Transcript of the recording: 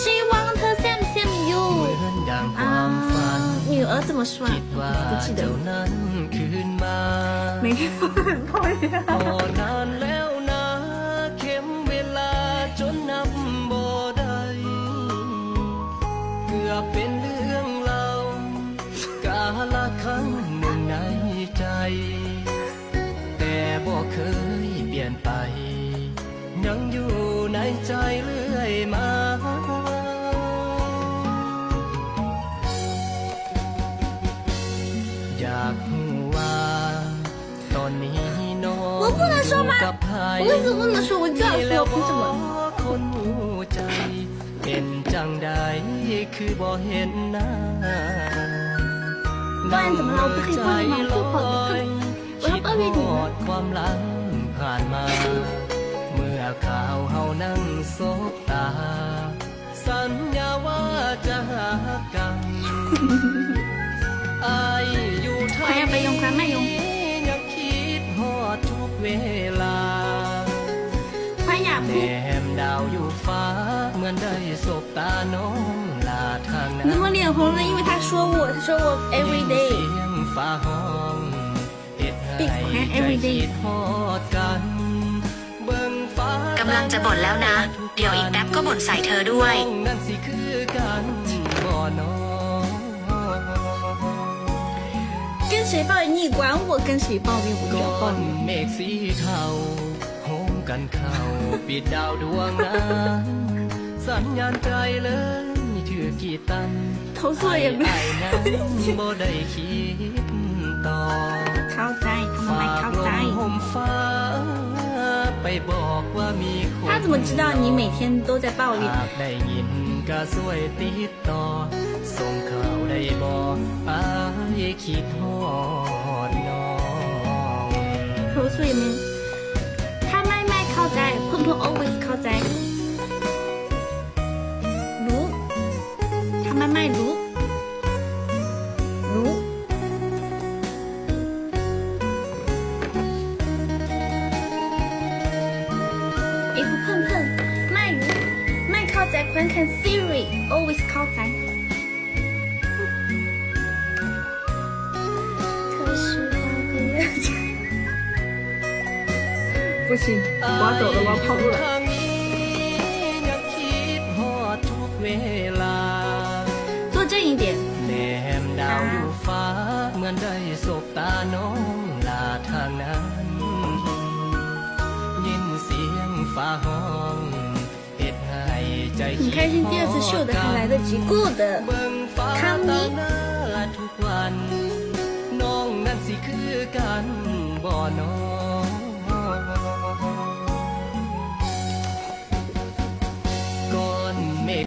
希望他羡不羡慕 เหมื you อนดังความฝัน 啊？女儿怎么说啊 คิด？ว่า 不记得 เจ้า 了。 นั้นคืนมา 每天都很讨厌。 พอนานแล้วนะเข็มเวลาจนนับบ่ได้เกือบเป็นเรื่องเล่ากาละครั้งหนึ่งในใจ แต่บ่เคยเปลี่ยนไป ยังอยู่ในใจเรื่อยมา อยากรู้ว่า ตอนนี้น้อง 我不能说吗 กับใคร 我为什么不能说？我就要 แล้ 说， ว 凭什么？ คนหัวใจ เป็นจังใดคือบ่เห็นหน้า 不然怎么了我不可以抱你吗我就抱你我要抱你 คิดฮอดความหลังผ่านมา เมื่อข่าวเฮานั่งสบตา สัญญาว่าจะหากัน อายอยู่ไท 快 ย 要备用，快慢用， ยังคิดฮอดทุกเวลา 快呀 แนมดาวอยู่ฟ้า เหมือนได้สบตาน้องลาทาง 你 นั้ 怎 น 么脸红了？因为他说我，他说我 every เสี day。 ยงฟ้าห้องเฮ็ดให้ Big fan ใจ every day คิดฮอดกัน เบิ่งฟ้าก ำ น ลังจะบ่นแล้วนะ เดี๋ยวอีกแป๊บก็บ่นใส่เธอด้วย น้องนั่นสิคือกันบ่น้อง 跟谁抱怨你管我跟谁抱怨，我就 ก้ 要 อ 抱 น 你。 เมฆสีเทาโหมกันเข้า ปิดดาวดวงนั้นสัญญาณใจเลยถือกี่ตัน 投诉了也没 ไอ้นั้นบ่ได้คิดต่อ 靠在，他们 ฝา 来 ก 靠 ลม 在。 ห่มฟ้า 他怎么知道你每天都在抱怨？投诉也没。在观看 Siri，always 考砸。不行，我走了，我跑路了。坐正一点，啊。很开心，第二次秀的还来得及，good。康妮